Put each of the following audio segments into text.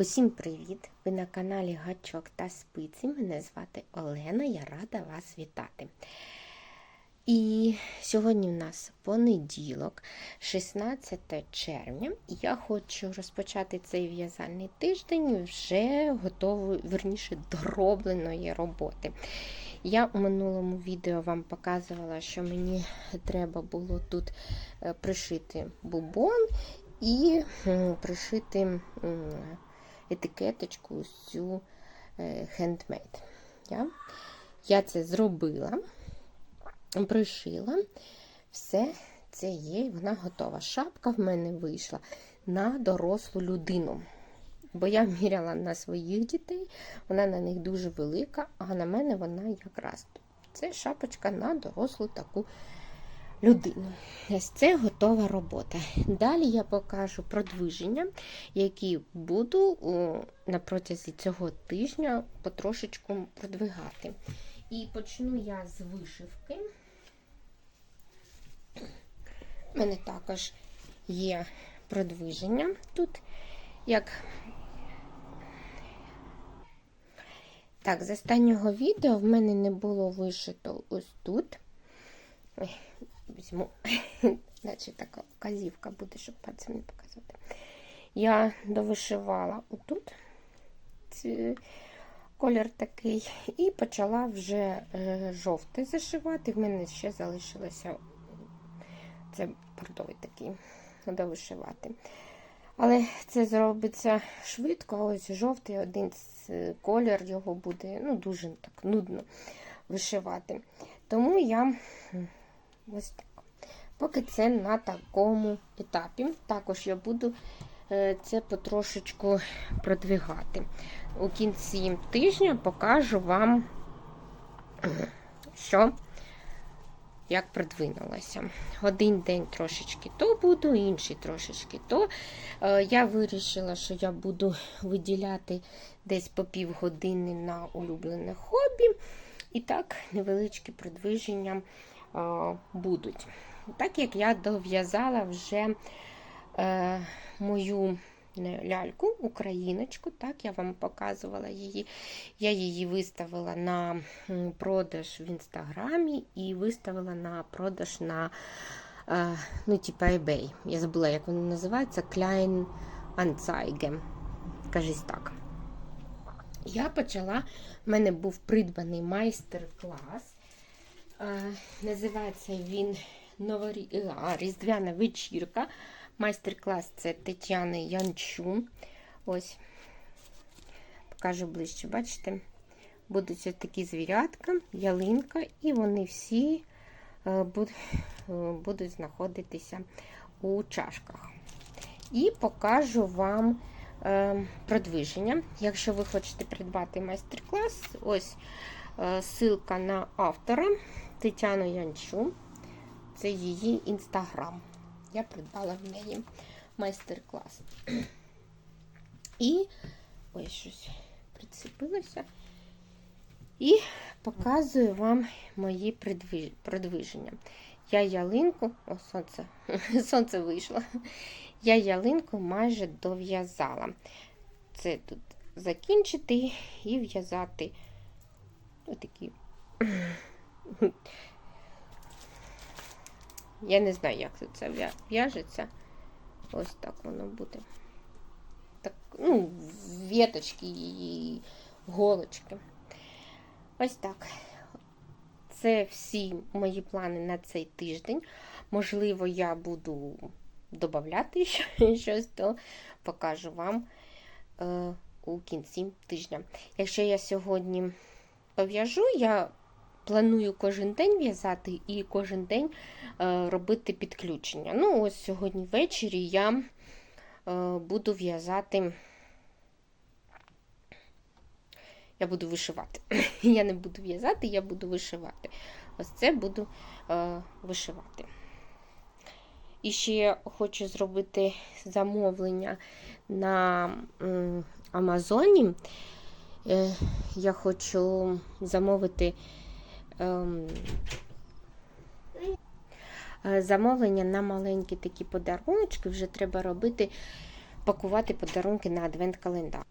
Усім привіт! Ви на каналі Гачок та Спиці. Мене звати Олена, я рада вас вітати. І сьогодні в нас понеділок, 16 червня, і я хочу розпочати цей в'язальний тиждень вже готової, верніше, доробленої роботи. Я у минулому відео вам показувала, що мені треба було тут е, пришити бубон і пришити етикеточку цю хендмейд. Я, це зробила, пришила, все це є, вона готова. Шапка в мене вийшла на дорослу людину. Бо я міряла на своїх дітей, вона на них дуже велика, а на мене вона якраз. Це шапочка на дорослу таку людину. Ось це готова робота. Далі я покажу продвиження, які буду на протязі цього тижня потрошечку продвигати. І почну я з вишивки. У мене також є продвиження тут, як Так, з останнього відео в мене не було вишито ось тут. Візьму, наче така вказівка буде, щоб пальцем не показувати. Я довишивала отут ці, колір такий, і почала вже е, жовтий зашивати. В мене ще залишилося це бордовий такий довишивати. Але це зробиться швидко, ось жовтий один колір його буде ну, дуже так нудно вишивати. Тому я ось так. Поки це на такому етапі. Також я буду це потрошечку продвигати. У кінці тижня покажу вам, що як продвинулася. Один день трошечки то буду, інший трошечки то. Я вирішила, що я буду виділяти десь по півгодини на улюблене хобі. І так, невеличкі продвиження будуть. Так як я дов'язала вже е, мою ляльку, україночку, так, я вам показувала її. Я її виставила на продаж в інстаграмі і виставила на продаж на е, ну, типа eBay. Я забула, як воно називається Klein Anzeige. Кажись так. Я почала, в мене був придбаний майстер-клас. Е, називається він Новорі... а, Різдвяна вечірка. Майстер-клас це Тетяни Янчу. Ось, покажу ближче, бачите? Будуть ось такі звірятка, ялинка, і вони всі е, будуть знаходитися у чашках. І покажу вам е, продвиження. Якщо ви хочете придбати майстер-клас, ось е, ссылка на автора Тетяну Янчу. Це її інстаграм. Я придбала в неї майстер-клас. І ой, щось прицепилося. І показую вам мої продвиження. Я ялинку, о, сонце, сонце вийшло. Я ялинку майже дов'язала. Це тут закінчити і в'язати отакі. Я не знаю, як це в'яжеться. Ось так воно буде. Так, ну, віточки і голочки. Ось так. Це всі мої плани на цей тиждень. Можливо, я буду додати щось, то покажу вам е, у кінці тижня. Якщо я сьогодні пов'яжу, я планую кожен день в'язати і кожен день е, робити підключення. Ну, ось сьогодні ввечері я е, буду в'язати. Я буду вишивати. Я не буду в'язати, я буду вишивати. Ось це буду е, вишивати. І ще хочу зробити замовлення на Амазоні. Е, я хочу замовити замовлення на маленькі такі подарунки. Вже треба робити спакувати подарунки на адвент-календар.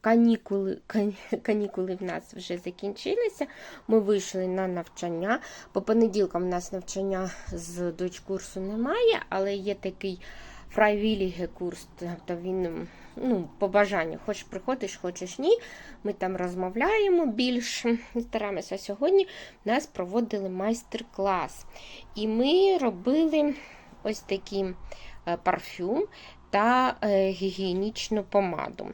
Канікули, канікули в нас вже закінчилися. Ми вийшли на навчання. По понеділкам в нас навчання з дочкурсу немає, але є такий фрайвіліге курс, тобто він ну, по бажанню. Хочеш приходиш, хочеш ні. Ми там розмовляємо більше, стараємося. Сьогодні нас проводили майстер-клас. І ми робили ось такий е, парфюм та е, гігієнічну помаду.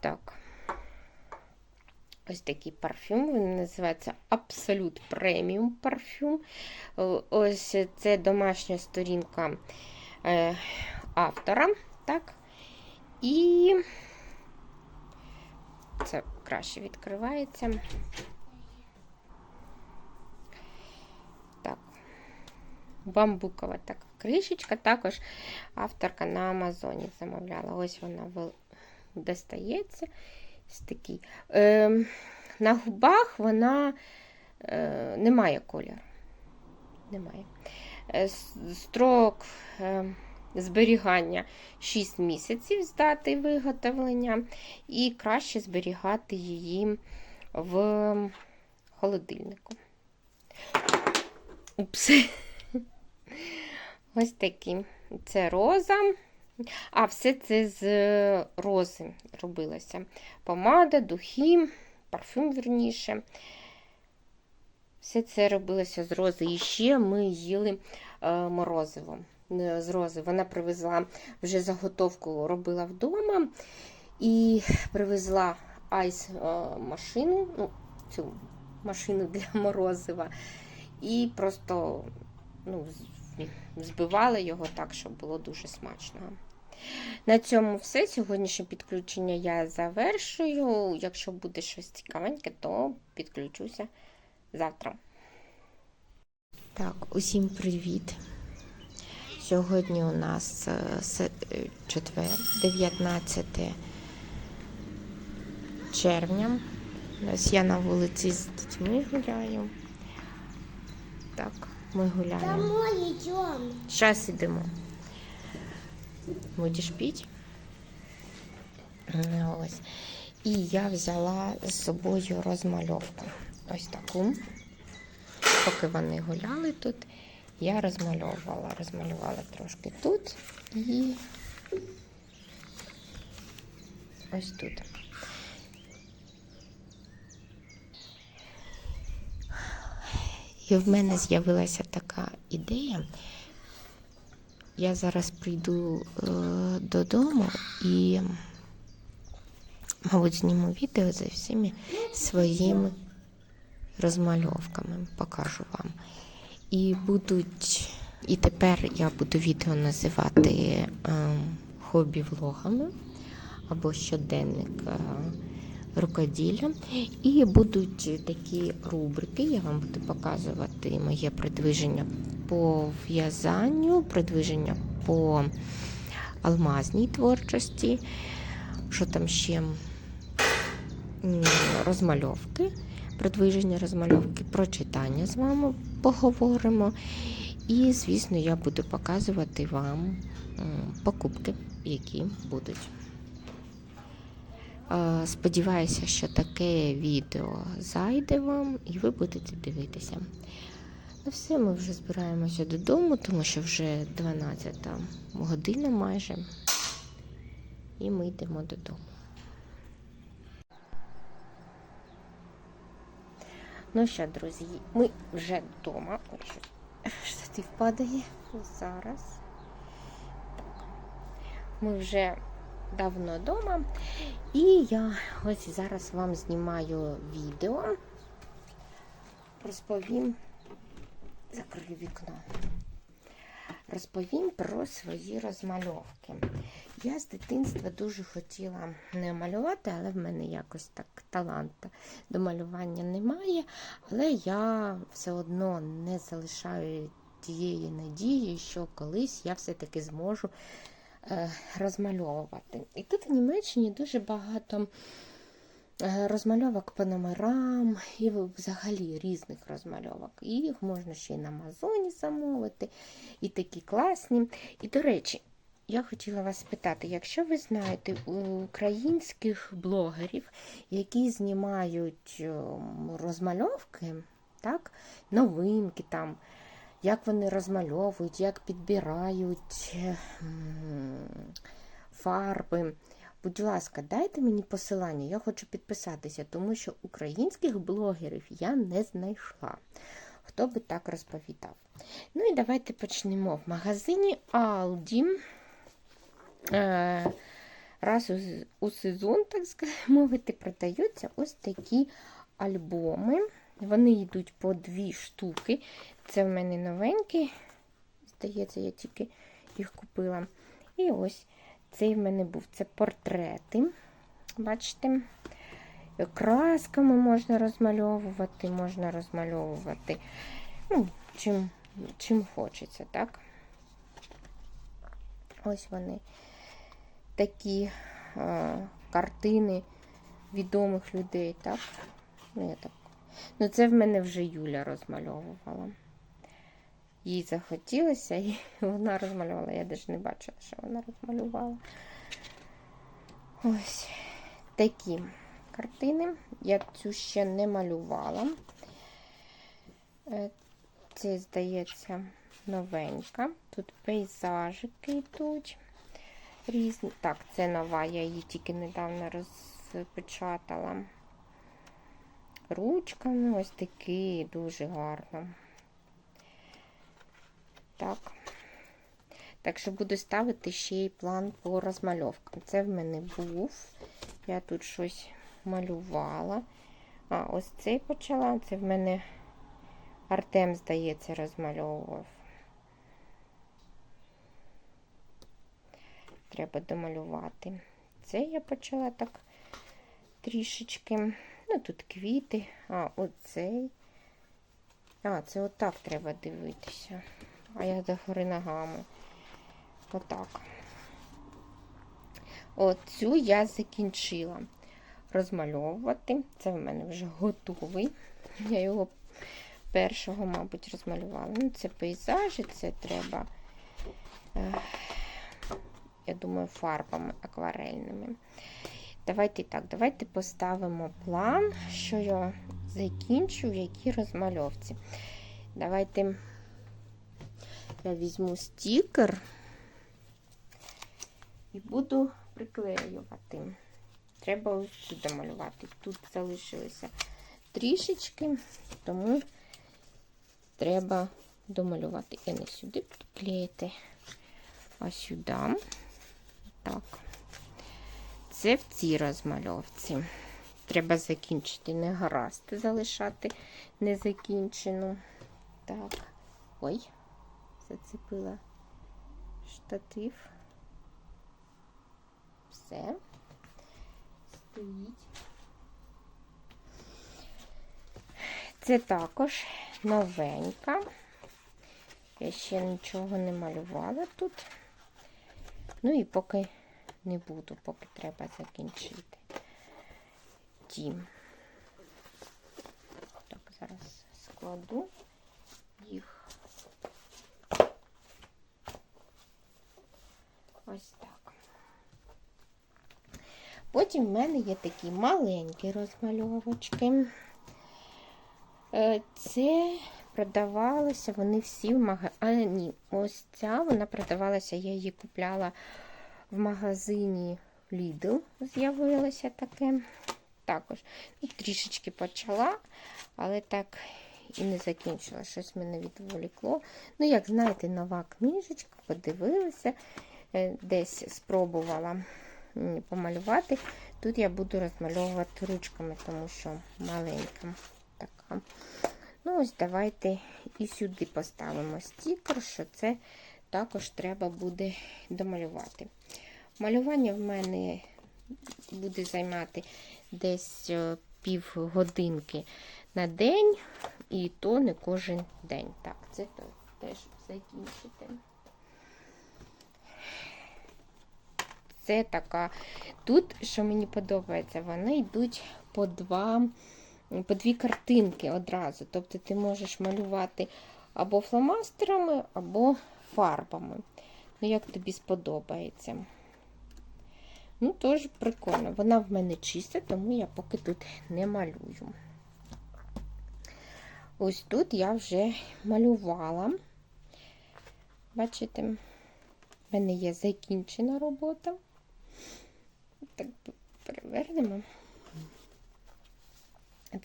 Так. Ось такий парфюм, він називається Absolute Premium парфюм. Ось це домашня сторінка е, автора. Так. І це краще відкривається. Так. Бамбукова така кришечка. Також авторка на Амазоні замовляла. Ось вона достається. Ось такий. Е, на губах вона е, не має кольору. Немає. Е, строк е, зберігання 6 місяців з дати виготовлення, і краще зберігати її в холодильнику. Упс. Ось такі. Це роза. А, все це з рози робилося. Помада, духи, парфюм вірніше. Все це робилося з рози. І ще ми їли е, морозиво е, з рози. Вона привезла вже заготовку, робила вдома і привезла айс е, машину, ну, цю машину для морозива. І просто ну, збивали його так, щоб було дуже смачно. На цьому все. Сьогоднішнє підключення я завершую. Якщо буде щось цікавеньке, то підключуся завтра. Так, усім привіт. Сьогодні у нас е, е, четвер, 19 червня. Ось я на вулиці з дітьми гуляю. Так, ми гуляємо. Зараз ідемо. Будеш піть? Ну, Ось. І я взяла з собою розмальовку. Ось таку. Поки вони гуляли тут, я розмальовувала. Розмалювала трошки тут і ось тут. І в мене з'явилася така ідея. Я зараз прийду е, додому і, мабуть, зніму відео за всіми своїми розмальовками, покажу вам. І будуть. І тепер я буду відео називати е, хобі-влогами або щоденник е, рукоділля. І будуть такі рубрики, я вам буду показувати моє продвиження по в'язанню, продвиження по алмазній творчості, що там ще розмальовки, продвиження розмальовки, прочитання з вами поговоримо. І, звісно, я буду показувати вам покупки, які будуть. Сподіваюся, що таке відео зайде вам і ви будете дивитися. Ну все, ми вже збираємося додому, тому що вже 12 година майже. І ми йдемо додому. Ну що, друзі, ми вже вдома. Ой, штатив падає зараз. Так. Ми вже давно вдома. І я ось зараз вам знімаю відео. Розповім. Закрию вікно. Розповім про свої розмальовки. Я з дитинства дуже хотіла не малювати, але в мене якось так таланту до малювання немає. Але я все одно не залишаю тієї надії, що колись я все-таки зможу е, розмальовувати. І тут в Німеччині дуже багато розмальовок по номерам і взагалі різних розмальовок. І їх можна ще й на Амазоні замовити, і такі класні. І, до речі, я хотіла вас спитати, якщо ви знаєте українських блогерів, які знімають ем, розмальовки, так, новинки там, як вони розмальовують, як підбирають ем, фарби. Будь ласка, дайте мені посилання, я хочу підписатися, тому що українських блогерів я не знайшла. Хто би так розповідав? Ну і давайте почнемо. В магазині Aldi е, раз у, сезон, так мовити, продаються ось такі альбоми. Вони йдуть по дві штуки. Це в мене новенькі. Здається, я тільки їх купила. І ось цей в мене був це портрети. Бачите? Красками можна розмальовувати, можна розмальовувати. Ну, чим, чим хочеться, так? Ось вони такі а, картини відомих людей, так? Ну, я так. Ну, це в мене вже Юля розмальовувала. Їй захотілося, і вона розмалювала. Я навіть не бачила, що вона розмалювала. Ось такі картини. Я цю ще не малювала. Е, Це, здається, новенька. Тут пейзажики йдуть різні. Так, це нова, я її тільки недавно розпечатала. Ручками ось такі, дуже гарно. Так. Так що буду ставити ще й план по розмальовкам. Це в мене був. Я тут щось малювала. А, ось цей почала. Це в мене Артем, здається, розмальовував. Треба домалювати. Це я почала так трішечки. Ну, тут квіти, а оцей. А, це отак треба дивитися. А я до гори ногами. Отак. Оцю я закінчила розмальовувати. Це в мене вже готовий. Я його першого, мабуть, розмалювала. Ну, це пейзажі, це треба, я думаю, фарбами акварельними. Давайте так, давайте поставимо план, що я закінчу, в якій розмальовці. Давайте я візьму стікер і буду приклеювати. Треба ось сюди малювати. Тут залишилося трішечки, тому треба домалювати. І не сюди приклеїти, а сюди. Так. Це в цій розмальовці. Треба закінчити, не гаразд залишати незакінчену. Так, ой, зацепила штатив. Все. Стоїть. Це також новенька. Я ще нічого не малювала тут. Ну і поки не буду, поки треба закінчити. Ті. Так, зараз складу їх. Ось так. Потім в мене є такі маленькі розмальовочки. Е, це продавалося, вони всі в магазині. Ось ця вона продавалася, я її купляла в магазині Lidl, з'явилося таке. Також ну, трішечки почала, але так і не закінчила. Щось мене відволікло. Ну, як знаєте, нова книжечка, подивилася, десь спробувала помалювати. Тут я буду розмальовувати ручками, тому що маленька така. Ну, ось давайте і сюди поставимо стікер, що це також треба буде домалювати. Малювання в мене буде займати десь е, пів годинки на день, і то не кожен день. Так, це теж закінчити. Це така. Тут, що мені подобається, вони йдуть по два, по дві картинки одразу. Тобто ти можеш малювати або фломастерами, або фарбами. Ну, як тобі сподобається. Ну, теж прикольно. Вона в мене чиста, тому я поки тут не малюю. Ось тут я вже малювала. Бачите, в мене є закінчена робота. Так, перевернемо.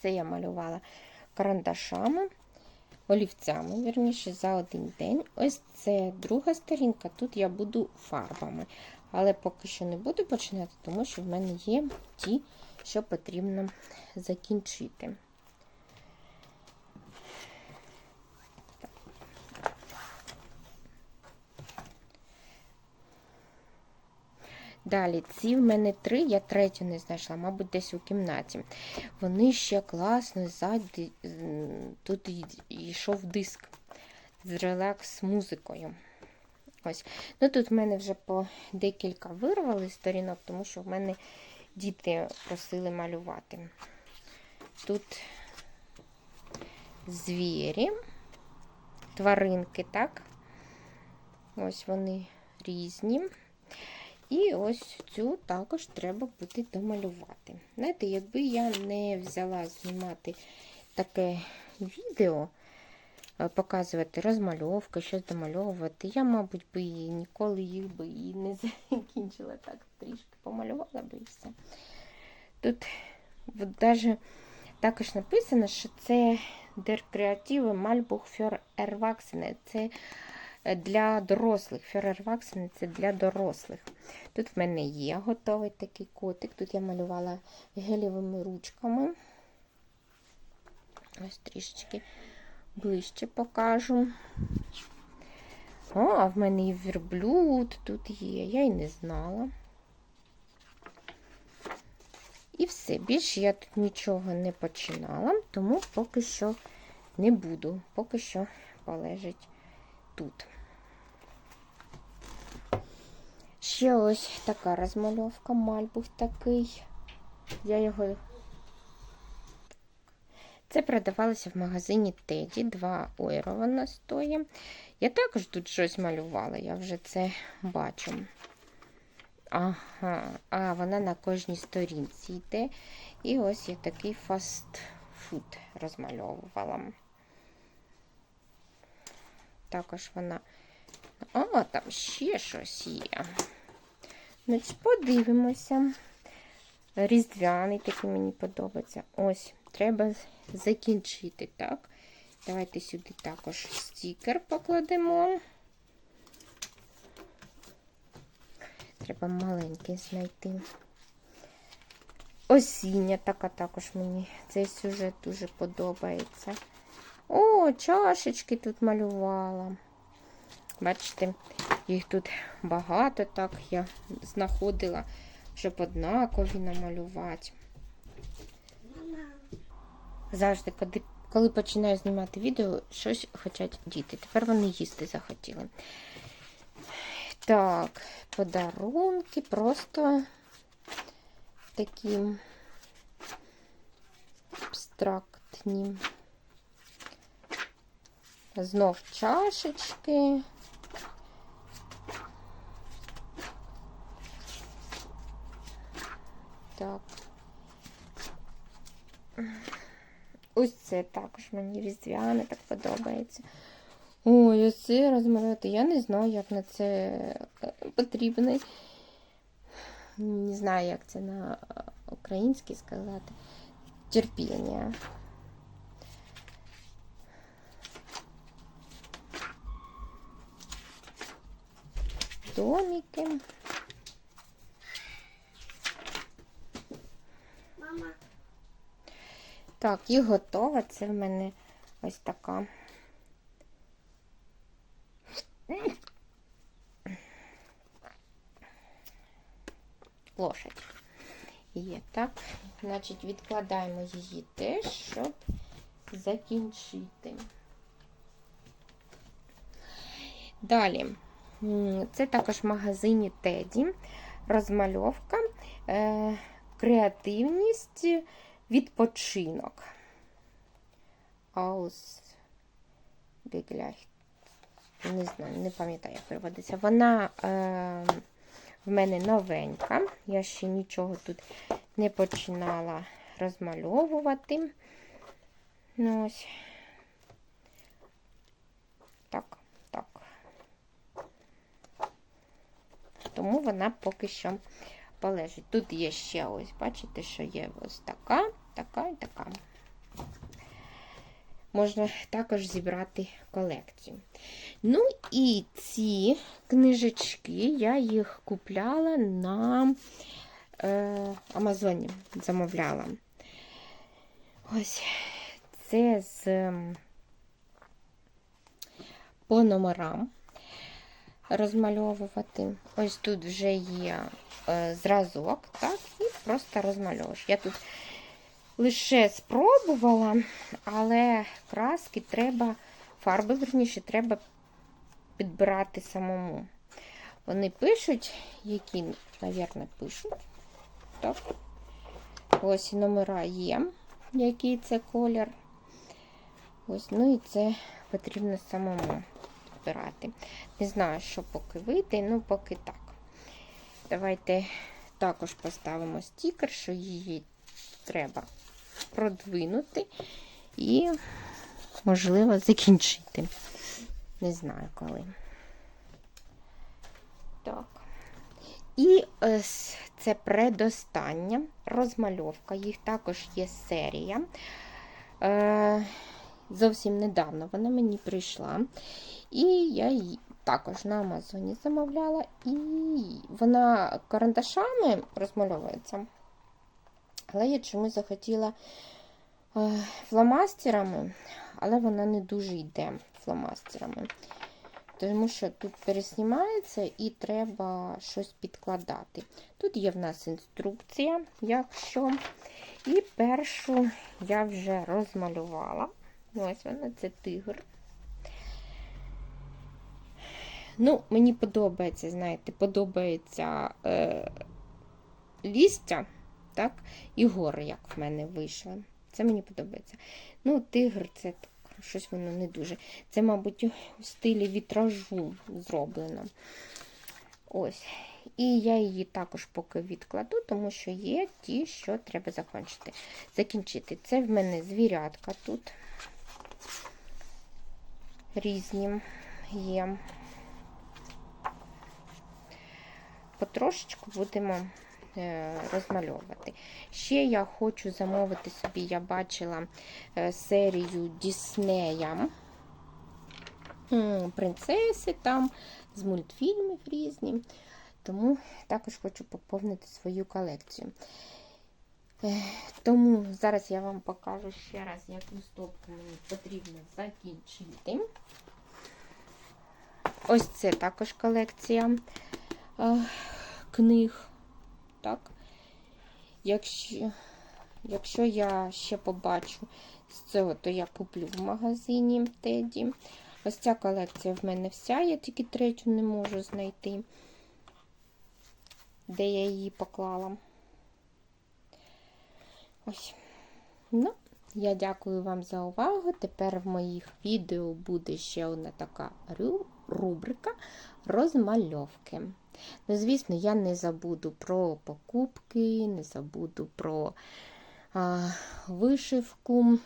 Це я малювала карандашами, олівцями, вірніше, за один день. Ось це друга сторінка, тут я буду фарбами. Але поки що не буду починати, тому що в мене є ті, що потрібно закінчити. Далі, ці в мене три, я третю не знайшла, мабуть, десь у кімнаті. Вони ще класно ззаді, тут йшов диск з релакс-музикою. Ось. Ну Тут в мене вже по декілька вирвали сторінок, тому що в мене діти просили малювати. Тут звірі, тваринки, так? Ось вони різні. І ось цю також треба буде домалювати. Знаєте, якби я не взяла знімати таке відео, е, показувати розмальовки, щось домальовувати, я, мабуть, би ніколи їх би і не закінчила. Так, трішки помалювала би і все. Тут навіть також написано, що це Der Kreative Malbuch für Erwachsene. Це для дорослих. Ферерваксен це для дорослих. Тут в мене є готовий такий котик. Тут я малювала гелівими ручками. Ось трішечки ближче покажу. О, а в мене і верблюд тут є, я й не знала. І все, більше я тут нічого не починала, тому поки що не буду, поки що полежить тут. Ще ось така розмальовка, мальбух такий. Я його. Це продавалося в магазині Теді, 2 ойро вона стоїть. Я також тут щось малювала, я вже це бачу. Ага, а вона на кожній сторінці йде. І ось я такий фастфуд розмальовувала. Також вона. А, там ще щось є. Значить, подивимося. Різдвяний такий мені подобається. Ось, треба закінчити, так? Давайте сюди також стікер покладемо. Треба маленький знайти. Осіння така також мені цей сюжет дуже подобається. О, чашечки тут малювала. Бачите, їх тут багато, так я знаходила, щоб однакові намалювати. Завжди, коли, починаю знімати відео, щось хочуть діти. Тепер вони їсти захотіли. Так, подарунки просто такі абстрактні. Знов чашечки. Так. Ось це також мені різдвяне так подобається. Ой, ось це розмалювати. Я не знаю, як на це е, потрібно. Не знаю, як це на українській сказати. Терпіння. Домики. Так, і готова. Це в мене ось така. Лошадь. Є, так. Значить, відкладаємо її теж, щоб закінчити. Далі, це також в магазині Теді. Розмальовка, е, креативність, відпочинок. Aus не знаю, не пам'ятаю, як переводиться. Вона е, в мене новенька. Я ще нічого тут не починала розмальовувати. Ну, ось. Так, так. Тому вона поки що полежить. Тут є ще ось, бачите, що є ось така, така і така. Можна також зібрати колекцію. Ну і ці книжечки, я їх купляла на е, Амазоні, замовляла. Ось це з по номерам розмальовувати. Ось тут вже є зразок, так, і просто розмальовуєш. Я тут лише спробувала, але краски треба, фарби, верніше, треба підбирати самому. Вони пишуть, які, мабуть, пишуть. Так. Ось номера є, який це колір. Ось, ну і це потрібно самому підбирати. Не знаю, що поки вийде, ну поки так. Давайте також поставимо стікер, що її треба продвинути і, можливо, закінчити. Не знаю коли. Так. І ось це предостання розмальовка. Їх також є серія. Е, Зовсім недавно вона мені прийшла. І я також на Амазоні замовляла. І вона карандашами розмальовується. Але я чомусь захотіла е, фломастерами, але вона не дуже йде фломастерами. Тому що тут переснімається і треба щось підкладати. Тут є в нас інструкція, якщо. І першу я вже розмалювала. Ось вона, це тигр. Ну, мені подобається, знаєте, подобається е, лістя, так, і гори, як в мене вийшли. Це мені подобається. Ну, тигр це так, щось воно не дуже. Це, мабуть, у стилі вітражу зроблено. Ось. І я її також поки відкладу, тому що є ті, що треба закінчити. закінчити. Це в мене звірятка тут. Різні є. Потрошечку будемо е, розмальовувати. Ще я хочу замовити собі, я бачила е, серію Діснея. Принцеси там, з мультфільмів різні. Тому також хочу поповнити свою колекцію. Е, тому зараз я вам покажу ще раз, яку стопку мені потрібно закінчити. Ось це також колекція книг. Так. Якщо якщо я ще побачу з цього, то я куплю в магазині Теді. Ось ця колекція в мене вся, я тільки третю не можу знайти, де я її поклала. Ось. Ну, я дякую вам за увагу. Тепер в моїх відео буде ще одна така рубрика розмальовки. Ну, звісно, я не забуду про покупки, не забуду про а, вишивку,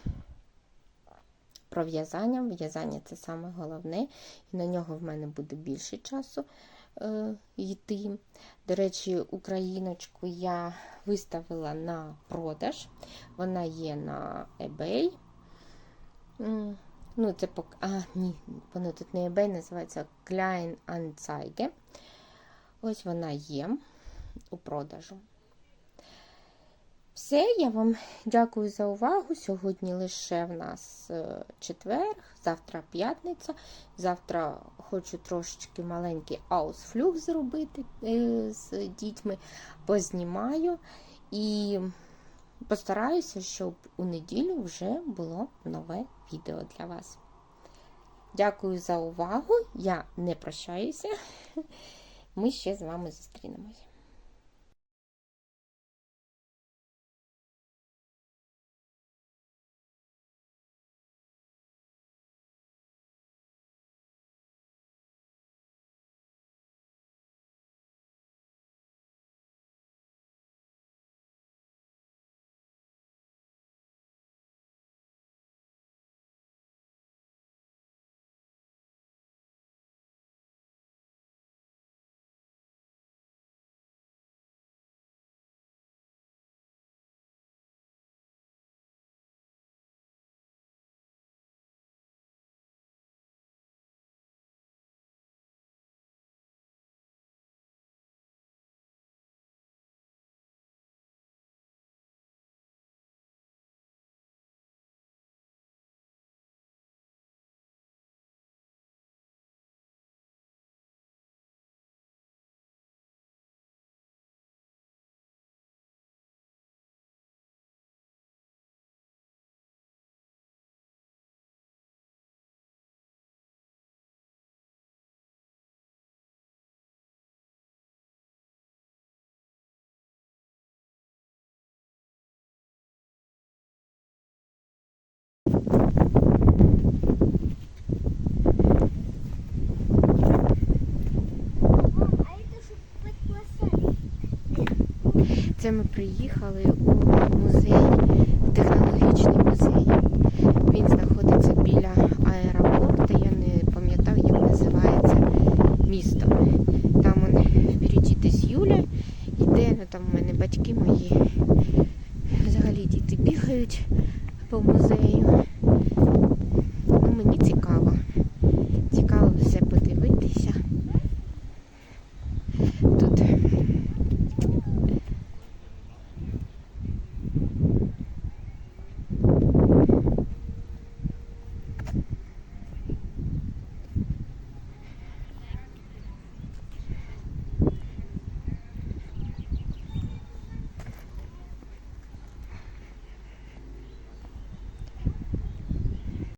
про в'язання. В'язання це саме головне, і на нього в мене буде більше часу е, йти. До речі, україночку я виставила на продаж. Вона є на eBay. Ну, це пок... А, ні, воно тут не eBay, називається Klein Anzeige. Ось вона є у продажу. Все, я вам дякую за увагу. Сьогодні лише в нас е, четвер, завтра п'ятниця. Завтра хочу трошечки маленький аусфлюг зробити е, з дітьми, познімаю і постараюся, щоб у неділю вже було нове відео для вас. Дякую за увагу. Я не прощаюся. Ми ще з вами зустрінемось. Це ми приїхали у музей, технологічний музей. Він знаходиться біля аеропорту. Я не пам'ятав, як називається місто. Там он впереді десь Юля йде, ну там в мене батьки мої. Взагалі діти бігають по музею.